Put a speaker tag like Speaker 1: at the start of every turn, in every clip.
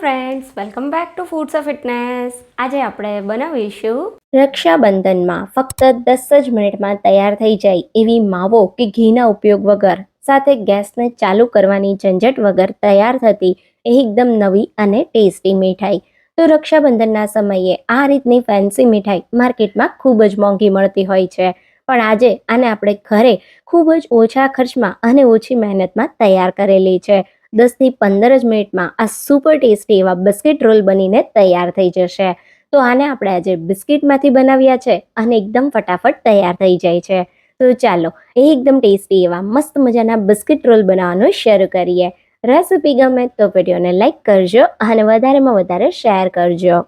Speaker 1: Friends welcome back to foods of fitness આજે આપણે બનાવીશું રક્ષાબંધનમાં ફક્ત દસ જ મિનિટમાં તૈયાર થઈ જાય એવી માવો કે ઘીના ઉપયોગ વગર. સાથે ગેસને ચાલુ કરવાની ઝંઝટ વગર તૈયાર થતી એકદમ નવી અને ટેસ્ટી મીઠાઈ. તો રક્ષાબંધનના સમયે આ રીતની ફેન્સી મીઠાઈ માર્કેટમાં ખૂબ જ મોંઘી મળતી હોય છે. પણ આજે આને આપણે ઘરે ખૂબ જ ઓછા ખર્ચમાં અને ઓછી મહેનતમાં તૈયાર કરેલી છે. દસથી પંદર જ મિનિટમાં આ સુપર ટેસ્ટી એવા બિસ્કિટ રોલ બનીને તૈયાર થઈ જશે. તો આને આપણે આજે બિસ્કિટમાંથી બનાવ્યા છે અને એકદમ ફટાફટ તૈયાર થઈ જાય છે. તો ચાલો, એ એકદમ ટેસ્ટી એવા મસ્ત મજાના બિસ્કિટ રોલ બનાવવાનું શરૂ કરીએ. રેસિપી ગમે તો વિડીયોને લાઇક કરજો અને વધારેમાં વધારે શેર કરજો.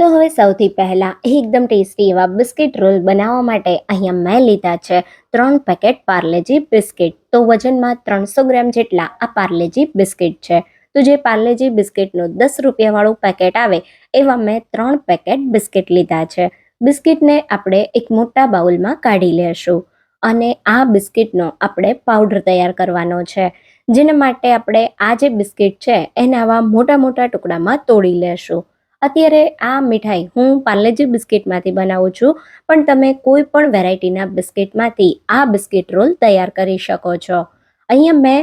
Speaker 1: તો હવે સૌથી પહેલાં એકદમ ટેસ્ટી એવા બિસ્કિટ રોલ બનાવવા માટે અહીંયા મેં લીધા છે ત્રણ પેકેટ પાર્લેજી બિસ્કિટ. તો વજનમાં ત્રણસો ગ્રામ જેટલા આ પાર્લેજી બિસ્કિટ છે. તો જે પાર્લેજી બિસ્કિટનું દસ રૂપિયાવાળું પેકેટ આવે એવા મેં ત્રણ પેકેટ બિસ્કિટ લીધા છે. બિસ્કિટને આપણે એક મોટા બાઉલમાં કાઢી લેશું અને આ બિસ્કિટનો આપણે પાવડર તૈયાર કરવાનો છે. જેના માટે આપણે આ જે બિસ્કિટ છે એને આવા મોટા મોટા ટુકડામાં તોડી લેશું. અત્યારે આ મીઠાઈ હું પાર્લેજી બિસ્કિટમાંથી બનાવું છું, પણ તમે કોઈ પણ વેરાયટીના બિસ્કિટમાંથી આ બિસ્કિટ રોલ તૈયાર કરી શકો છો. અહીંયા મેં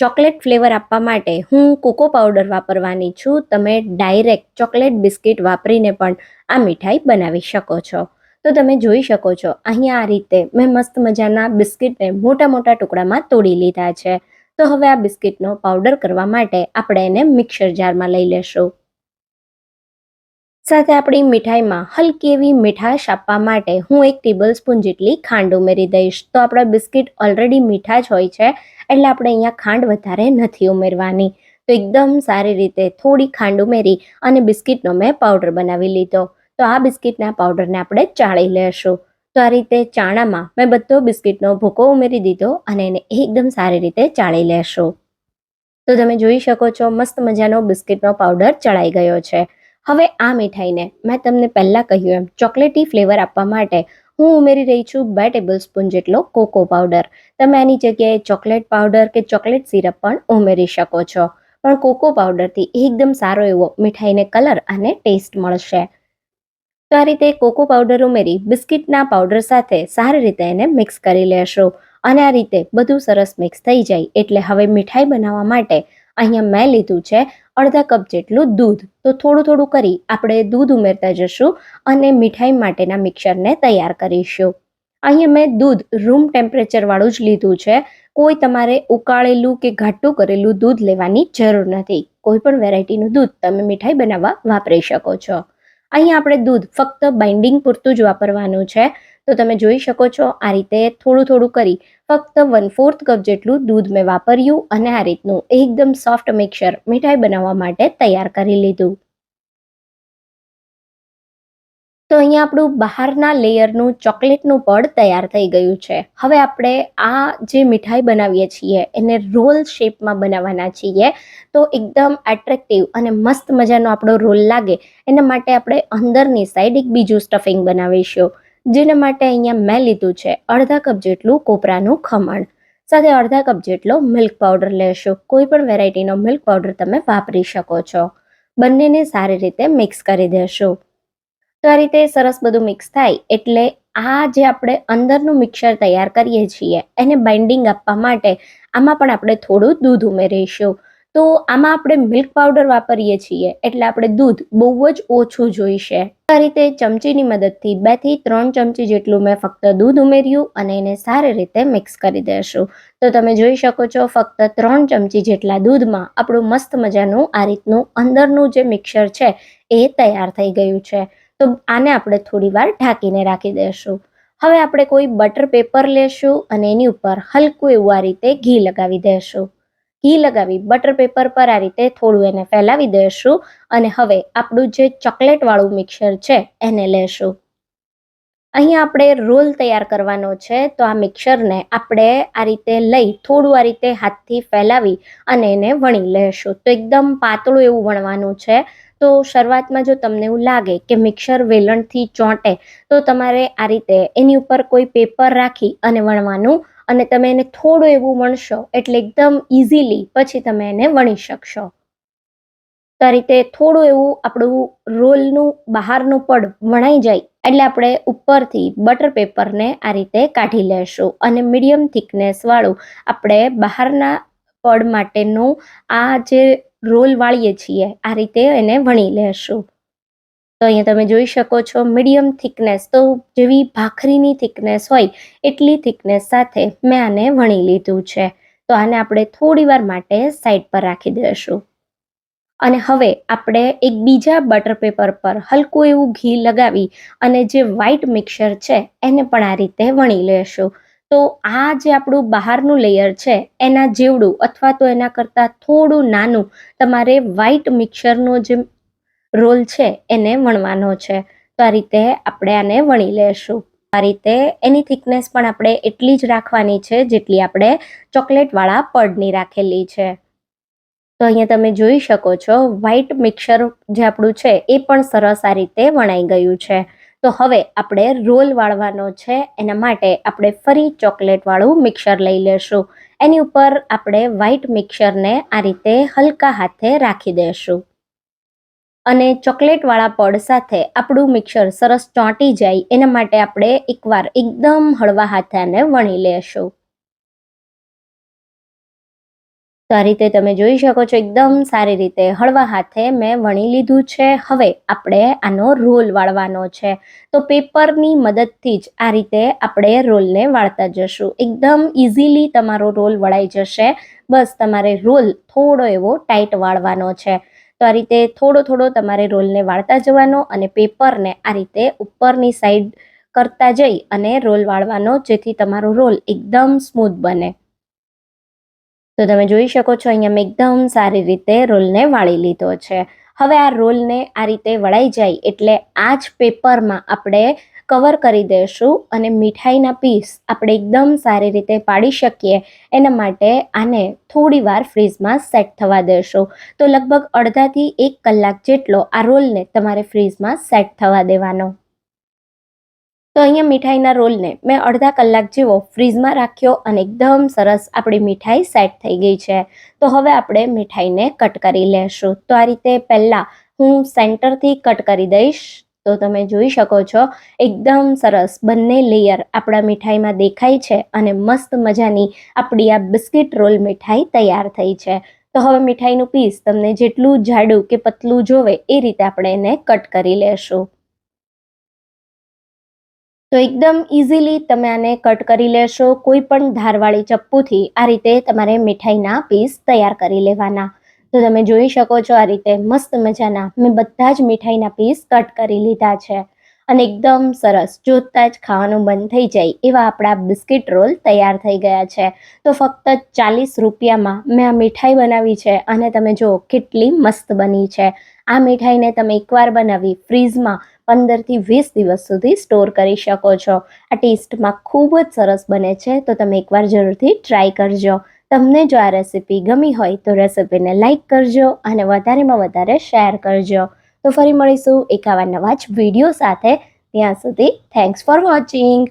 Speaker 1: ચોકલેટ ફ્લેવર આપવા માટે હું કોકો પાવડર વાપરવાની છું. તમે ડાયરેક્ટ ચોકલેટ બિસ્કિટ વાપરીને પણ આ મીઠાઈ બનાવી શકો છો. તો તમે જોઈ શકો છો, અહીંયા આ રીતે મેં મસ્ત મજાના બિસ્કિટને મોટા મોટા ટુકડામાં તોડી લીધા છે. તો હવે આ બિસ્કિટનો પાવડર કરવા માટે આપણે એને મિક્સર જારમાં લઈ લેશું. સાથે આપણી મીઠાઈમાં હલકી એવી મીઠાશ આપવા માટે હું એક ટેબલ સ્પૂન જેટલી ખાંડ ઉમેરી દઈશ. તો આપણા બિસ્કિટ ઓલરેડી મીઠા જ હોય છે, એટલે આપણે અહીંયા ખાંડ વધારે નથી ઉમેરવાની. તો એકદમ સારી રીતે થોડી ખાંડ ઉમેરી અને બિસ્કિટનો મેં પાવડર બનાવી લીધો. તો આ બિસ્કિટના પાવડરને આપણે ચાળી લેશું. તો આ રીતે ચાણામાં મેં બધો બિસ્કિટનો ભૂકો ઉમેરી દીધો અને એને એકદમ સારી રીતે ચાળી લેશું. તો તમે જોઈ શકો છો, મસ્ત મજાનો બિસ્કિટનો પાવડર ચડાઈ ગયો છે. હવે આ મીઠાઈને મેં તમને પહેલાં કહ્યું એમ ચોકલેટી ફ્લેવર આપવા માટે હું ઉમેરી રહી છું બે ટેબલ સ્પૂન જેટલો કોકો પાવડર. તમે આની જગ્યાએ ચોકલેટ પાવડર કે ચોકલેટ સિરપ પણ ઉમેરી શકો છો. પણ કોકો પાવડરથી એકદમ સારો એવો મીઠાઈને કલર અને ટેસ્ટ મળશે. તો આ રીતે કોકો પાવડર ઉમેરી બિસ્કિટના પાવડર સાથે સારી રીતે એને મિક્સ કરી લેશો. અને આ રીતે બધું સરસ મિક્સ થઈ જાય એટલે હવે મીઠાઈ બનાવવા માટે અહીંયા મેં લીધું છે અડધા કપ જેટલું દૂધ. તો થોડું થોડું કરી આપણે દૂધ ઉમેરતા જશું અને મીઠાઈ માટેના મિક્સરને તૈયાર કરીશું. અહીંયા મેં દૂધ રૂમ ટેમ્પરેચરવાળું જ લીધું છે. કોઈ તમારે ઉકાળેલું કે ઘાટું કરેલું દૂધ લેવાની જરૂર નથી. કોઈ પણ વેરાયટીનું દૂધ તમે મીઠાઈ બનાવવા વાપરી શકો છો. અહીંયા આપણે દૂધ ફક્ત બાઇન્ડિંગ પૂરતું જ વાપરવાનું છે. તો તમે જોઈ શકો છો, આ રીતે થોડું થોડું કરી ફક્ત વન ફોર્થ કપ જેટલું દૂધ મેં વાપર્યું અને આ રીતનું એકદમ સોફ્ટ મિક્સર મીઠાઈ બનાવવા માટે તૈયાર કરી લીધું. તો અહીંયા આપણું બહારના લેયરનું ચોકલેટનું પડ તૈયાર થઈ ગયું છે. હવે આપણે આ જે મીઠાઈ બનાવીએ છીએ, એને રોલ શેપમાં બનાવવાના છીએ. તો એકદમ એટ્રેક્ટિવ અને મસ્ત મજાનો આપણો રોલ લાગે. એના માટે આપણે અંદરની સાઈડ એક બીજું સ્ટફિંગ બનાવીશું, જેના માટે અહીંયા મેં લીધું છે અડધા કપ જેટલું કોપરાનું ખમણ. સાથે અડધા કપ જેટલો મિલ્ક પાવડર લેશો. કોઈ પણ વેરાયટીનો મિલ્ક પાવડર તમે વાપરી શકો છો. બંનેને સારી રીતે મિક્સ કરી દેશો. તો આ રીતે સરસ બધું મિક્સ થાય. એટલે આ જે આપણે અંદરનું મિક્સર તૈયાર કરીએ છીએ, એને બાઇન્ડિંગ આપવા માટે આમાં પણ આપણે થોડું દૂધ ઉમેરીશું. તો આમાં આપણે મિલ્ક પાવડર વાપરીએ છીએ, એટલે આપણે દૂધ બહુ જ ઓછું જોઈશે. આ રીતે ચમચીની મદદથી બેથી ત્રણ ચમચી જેટલું મેં ફક્ત દૂધ ઉમેર્યું અને એને સારી રીતે મિક્સ કરી દેશું. તો તમે જોઈ શકો છો, ફક્ત ત્રણ ચમચી જેટલા દૂધમાં આપણું મસ્ત મજાનું આ રીતનું અંદરનું જે મિક્સર છે, એ તૈયાર થઈ ગયું છે. તો આને આપણે થોડી વાર ઢાંકીને રાખી દઈશું હવે આપણે કોઈ બટર પેપર લેશું અને એની ઉપર હલકું એવું આ રીતે ઘી લગાવી દઈશું ઘી લગાવી બટર પેપર પર આ રીતે થોડું એને ફેલાવી દઈશું અને હવે આપણું જે ચોકલેટવાળું મિક્સર છે એને લેશું. અહીંયા આપણે રોલ તૈયાર કરવાનો છે, તો આ મિક્સરને આપણે આ રીતે લઈ થોડું આ રીતે હાથથી ફેલાવી અને એને વણી લેશું. તો એકદમ પાતળું એવું વણવાનું છે. તો શરૂઆતમાં જો તમને એવું લાગે કે મિક્સર વેલણથી ચોંટે, તો તમારે આ રીતે એની ઉપર કોઈ પેપર રાખી અને વણવાનું અને તમે એને થોડું એવું વણશો એટલે એકદમ ઇઝીલી પછી તમે એને વણી શકશો. તો આ રીતે થોડું એવું આપણું રોલનું બહારનું પડ વણાઈ જાય એટલે આપણે ઉપરથી બટર પેપરને આ રીતે કાઢી લેશું અને મીડિયમ થિકનેસવાળું આપણે બહારના પડ માટેનું આ જે રોલ વાળીએ છીએ, આ રીતે એને વણી લેશું. તો અહીંયા તમે જોઈ શકો છો મીડિયમ થિકનેસ તો જેવી ભાખરીની થિકનેસ હોય એટલી થિકનેસ સાથે મેં આને વણી લીધું છે. તો આને આપણે થોડી વાર માટે સાઈડ પર રાખી દઈશું અને હવે આપણે એક બીજા બટર પેપર પર હલકું એવું ઘી લગાવી અને જે વ્હાઈટ મિક્સર છે, એને પણ આ રીતે વણી લેશું. તો આ જે આપણું બહારનું લેયર છે, એના જેવડું અથવા તો એના કરતાં થોડું નાનું તમારે વ્હાઈટ મિક્સરનો જે રોલ છે, એને વણવાનો છે. તો આ રીતે આપણે આને વણી લેશું. આ રીતે એની થિકનેસ પણ આપણે એટલી જ રાખવાની છે, જેટલી આપણે ચોકલેટવાળા પડની રાખેલી છે. તો અહીંયા તમે જોઈ શકો છો વ્હાઈટ મિક્સર જે આપણું છે એ પણ સરસ આ રીતે વણાઈ ગયું છે. તો હવે આપણે રોલ વાળવાનો છે, એના માટે આપણે ફરી ચોકલેટવાળું મિક્સર લઈ લેશું. એની ઉપર આપણે વ્હાઈટ મિક્સરને આ રીતે હલકા હાથે રાખી દેશું. અને ચોકલેટવાળા પડ સાથે આપણું મિક્સર સરસ ચોંટી જાય, એના માટે આપણે એકવાર એકદમ હળવા હાથે આને વણી લેશું. તો આ રીતે તમે જોઈ શકો છો, એકદમ સારી રીતે હળવા હાથે મેં વણી લીધું છે. હવે આપણે આનો રોલ વાળવાનો છે. તો પેપરની મદદથી જ આ રીતે આપણે રોલને વાળતા જશું. એકદમ ઇઝીલી તમારો રોલ વળાઈ જશે. બસ તમારે રોલ થોડો એવો ટાઈટ વાળવાનો છે. તો આ રીતે થોડો થોડો તમારે રોલને વાળતા જવાનો અને પેપરને આ રીતે ઉપરની સાઈડ કરતા જઈ અને રોલ વાળવાનો, જેથી તમારો રોલ એકદમ સ્મૂથ બને. તો તમે જોઈ શકો છો, અહીંયા મેં એકદમ સારી રીતે રોલને વાળી લીધો છે. હવે આ રોલને આ રીતે વળાઈ જાય એટલે આ જ પેપરમાં આપણે કવર કરી દઈશું અને મીઠાઈના પીસ આપણે એકદમ સારી રીતે પાડી શકીએ. એના માટે આને થોડી વાર ફ્રીઝમાં સેટ થવા દેશું. તો લગભગ અડધાથી એક કલાક જેટલો આ રોલને તમારે ફ્રીઝમાં સેટ થવા દેવાનો. તો અહીંયા મીઠાઈના રોલને મેં અડધા કલાક જેવો ફ્રીઝમાં રાખ્યો અને એકદમ સરસ આપણી મીઠાઈ સેટ થઈ ગઈ છે. તો હવે આપણે મીઠાઈને કટ કરી લેશું. તો આ રીતે પહેલાં હું સેન્ટરથી કટ કરી દઈશ. તો તમે જોઈ શકો છો, એકદમ સરસ બંને લેયર આપણા મીઠાઈમાં દેખાય છે અને મસ્ત મજાની આપણી આ બિસ્કિટ રોલ મીઠાઈ તૈયાર થઈ છે. તો હવે મીઠાઈનું પીસ તમને જેટલું જાડું કે પતલું જોવે એ રીતે આપણે એને કટ કરી લેશું. તો એકદમ ઇઝીલી તમે આને કટ કરી લેશો. કોઈ પણ ધારવાળી ચપ્પુથી આ રીતે તમારે મીઠાઈના પીસ તૈયાર કરી લેવાના. તો તમે જોઈ શકો છો આ રીતે મસ્ત મજાના. મેં બધા જ મીઠાઈના પીસ કટ કરી લીધા છે. અને એકદમ સરસ. જોતા જ ખાવાનું બંધ થઈ જાય એવા આપણા બિસ્કિટ રોલ તૈયાર થઈ ગયા છે. તો ફક્ત ચાલીસ રૂપિયામાં મેં આ મીઠાઈ બનાવી છે અને તમે જુઓ કેટલી મસ્ત બની છે. આ મીઠાઈને તમે એકવાર બનાવી, ફ્રીઝમાં પંદરથી વીસ દિવસ સુધી સ્ટોર કરી શકો છો. આ ટેસ્ટમાં ખૂબ જ સરસ બને છે, તો તમે એકવાર જરૂરથી ટ્રાય કરજો. તમને જો આ રેસીપી ગમી હોય, તો રેસીપીને લાઇક કરજો અને વધારેમાં વધારે શેર કરજો. તો ફરી મળીશું એક આવા નવા જ વીડિયો સાથે. ત્યાં સુધી થેન્ક્સ ફોર વોચિંગ